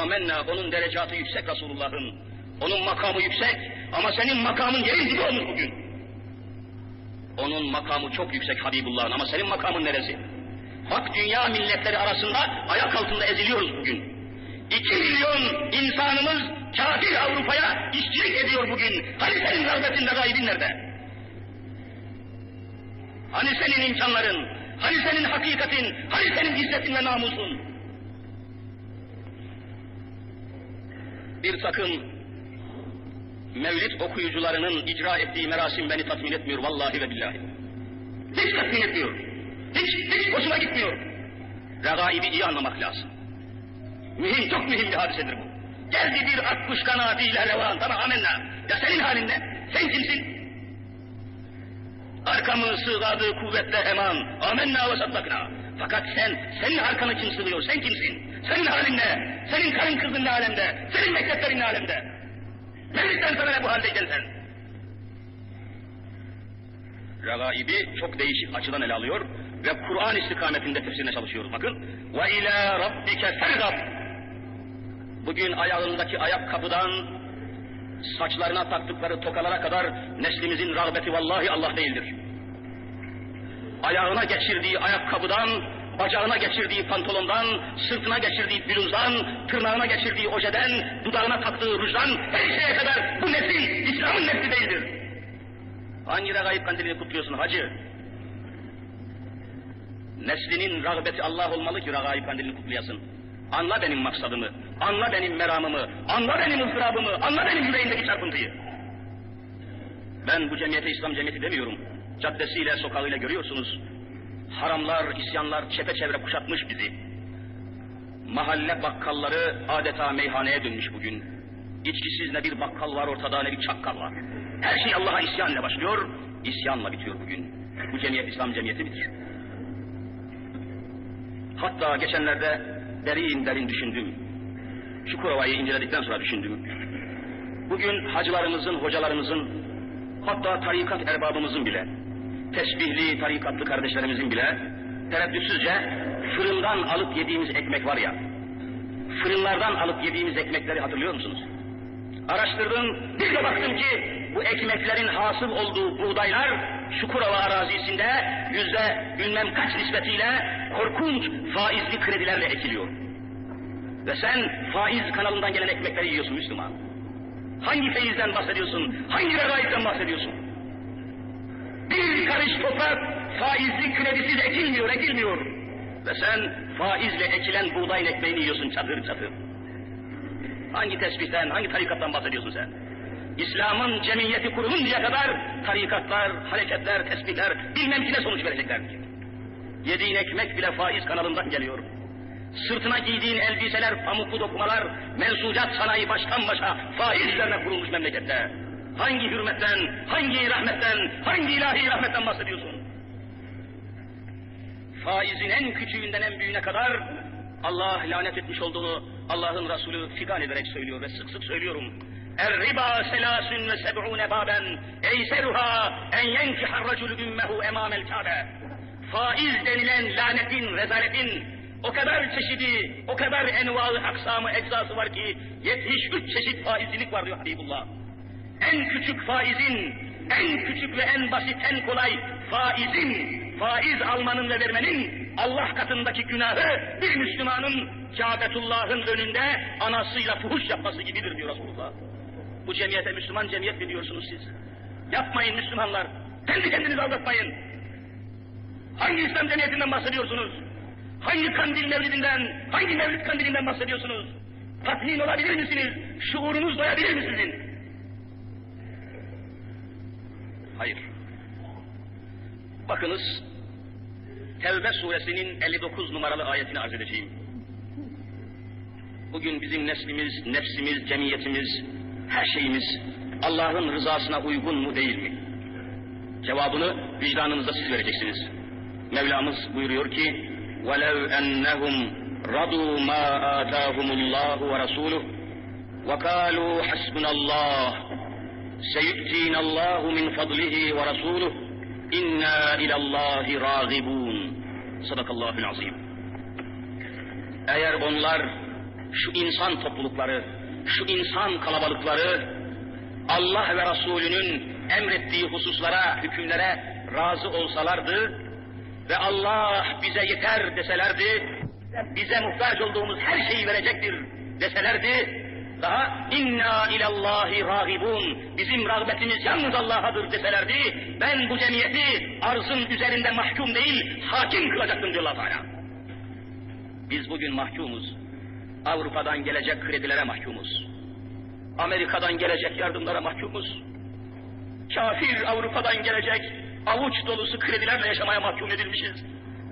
Amenna onun derecatı yüksek Resulullah'ın. Onun makamı yüksek ama senin makamın yerin gibi olmuş bugün. Onun makamı çok yüksek Habibullah'ın ama senin makamın neresi? Bak dünya milletleri arasında ayak altında eziliyoruz bugün. İki milyon insanımız kafir Avrupa'ya işçilik ediyor bugün. Hani senin rağbetin ve gaybin nerede? Hani senin imkanların? Hani senin hakikatin? Hani senin izzetin ve namusun? Bir takım mevlid okuyucularının icra ettiği merasim beni tatmin etmiyor vallahi ve billahi. Hiç tatmin etmiyor. Hiç, hiç hoşuma gitmiyor. Regaibi iyi anlamak lazım. Mühim, çok mühim bir hadisedir bu. Geldi bir akkuş kanadıyla revan, tamam amenna. Ya senin halin ne? Sen kimsin? Arkamı sığadı kuvvetle eman, amenna ve saddakna. Fakat sen, senin arkanı kim sığıyor, sen kimsin? Senin halin ne? Senin karın kızın ne alemde? Senin mekteplerin ne alemde? Nereden sana ne bu haldeyken sen? Regaibi çok değişik açıdan ele alıyor ve Kur'an istikametinde tefsirine çalışıyoruz bakın. Ve ila rabbike fergab. Bugün ayağındaki ayakkabıdan saçlarına taktıkları tokalara kadar neslimizin rağbeti vallahi Allah değildir. Ayağına geçirdiği ayakkabıdan, bacağına geçirdiği pantolondan, sırtına geçirdiği bluzdan, tırnağına geçirdiği ojeden, dudağına taktığı rujdan, her şeye kadar bu nesil İslam'ın nesli değildir. Hangi regaib kandilini kutluyorsun hacı? Neslinin rağbeti Allah olmalı ki regaib kandilini kutlayasın. Anla benim maksadımı, anla benim meramımı, anla benim ızdırabımı, anla benim yüreğimdeki çarpıntıyı. Ben bu cemiyete İslam cemiyeti demiyorum. Caddesiyle, sokağıyla görüyorsunuz. Haramlar, isyanlar çepeçevre kuşatmış bizi. Mahalle bakkalları adeta meyhaneye dönmüş bugün. İçkisiz ne bir bakkal var ortada ne bir çakkal var. Her şey Allah'a isyanla başlıyor, isyanla bitiyor bugün. Bu cemiyet İslam cemiyeti midir? Hatta geçenlerde derin derin düşündüm. Çukurova'yı inceledikten sonra düşündüm. Bugün hacılarımızın, hocalarımızın, hatta tarikat erbabımızın bile, tesbihli tarikatlı kardeşlerimizin bile tereddütsüzce fırından alıp yediğimiz ekmek var ya, fırınlardan alıp yediğimiz ekmekleri hatırlıyor musunuz? Araştırdım, bir de baktım ki bu ekmeklerin hasıl olduğu buğdaylar Çukurova arazisinde yüzde bilmem kaç nispetiyle korkunç faizli kredilerle ekiliyor. Ve sen faiz kanalından gelen ekmekleri yiyorsun Müslüman. Hangi feyizden bahsediyorsun? Hangi regayetten bahsediyorsun? Bir karış toprak faizli kredisiz ekilmiyor, ekilmiyor. Ve sen faizle ekilen buğdayın ekmeğini yiyorsun çatır çatır. Hangi tesbihten, hangi tarikattan bahsediyorsun sen? İslam'ın cemiyeti kuruluncaya kadar tarikatlar, hareketler, tesbihler bilmem ki ne sonuç vereceklerdir. Yediğin ekmek bile faiz kanalından geliyor. Sırtına giydiğin elbiseler, pamuklu dokumalar, mensucat sanayi baştan başa faiz kurulmuş memlekette. Hangi hürmetten, hangi rahmetten, hangi ilahi rahmetten bahsediyorsun? Faizin en küçüğünden en büyüğüne kadar Allah lanet etmiş olduğunu Allah'ın Resulü figan ederek söylüyor ve sık sık söylüyorum. Er-riba selasun ve seb'une baben eyseruha en yenkihar racul ümmehu emamel kâbe. Faiz denilen lanetin, rezaletin o kadar çeşidi, o kadar envaı, aksamı, eczası var ki 73 çeşit faizcilik var diyor Habibullah. En küçük faizin, en küçük ve en basit, en kolay faizin, faiz almanın ve vermenin Allah katındaki günahı bir Müslümanın Kâbetullah'ın önünde anasıyla fuhuş yapması gibidir diyor Resulullah. Bu cemiyete Müslüman cemiyet mi diyorsunuz siz? Yapmayın Müslümanlar. Kendi kendinizi aldatmayın. Hangi İslam cemiyetinden bahsediyorsunuz? Hangi kandil mevlidinden, hangi mevlid kandilinden bahsediyorsunuz? Tatmin olabilir misiniz? Şuurunuz doyabilir mi sizin? Hayır. Bakınız, Tevbe suresinin 59 numaralı ayetini arz edeceğim. Bugün bizim neslimiz, nefsimiz, cemiyetimiz, her şeyimiz Allah'ın rızasına uygun mu değil mi? Cevabını vicdanınızda siz vereceksiniz. Mevlamız buyuruyor ki وَلَوْ أَنَّهُمْ رَضُوا مَا آتَاهُمُ اللّٰهُ وَرَسُولُهُ وَقَالُوا حَسْبُنَ اللّٰهُ سَيُؤْتِينَ اللّٰهُ مِنْ فَضْلِهِ وَرَسُولُهُ اِنَّا اِلَى اللّٰهِ رَاغِبُونَ Sadakallahül azim. Eğer onlar şu insan toplulukları, şu insan kalabalıkları Allah ve Resulünün emrettiği hususlara, hükümlere razı olsalardı ve Allah bize yeter deselerdi, bize muhtaç olduğumuz her şeyi verecektir deselerdi, daha inna ilallahi ragibun, bizim rağbetimiz yalnız Allah'adır deselerdi, ben bu cemiyeti arzın üzerinde mahkum değil, hakim kılacaktım diyor Teala. Biz bugün mahkumuz. Avrupa'dan gelecek kredilere mahkumuz. Amerika'dan gelecek yardımlara mahkumuz. Kafir Avrupa'dan gelecek avuç dolusu kredilerle yaşamaya mahkum edilmişiz.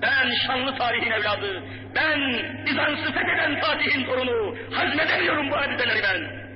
Ben şanlı tarihin evladı, ben Bizans'ı fetheden Fatih'in torunu, hazmedemiyorum bu hadiseleri ben.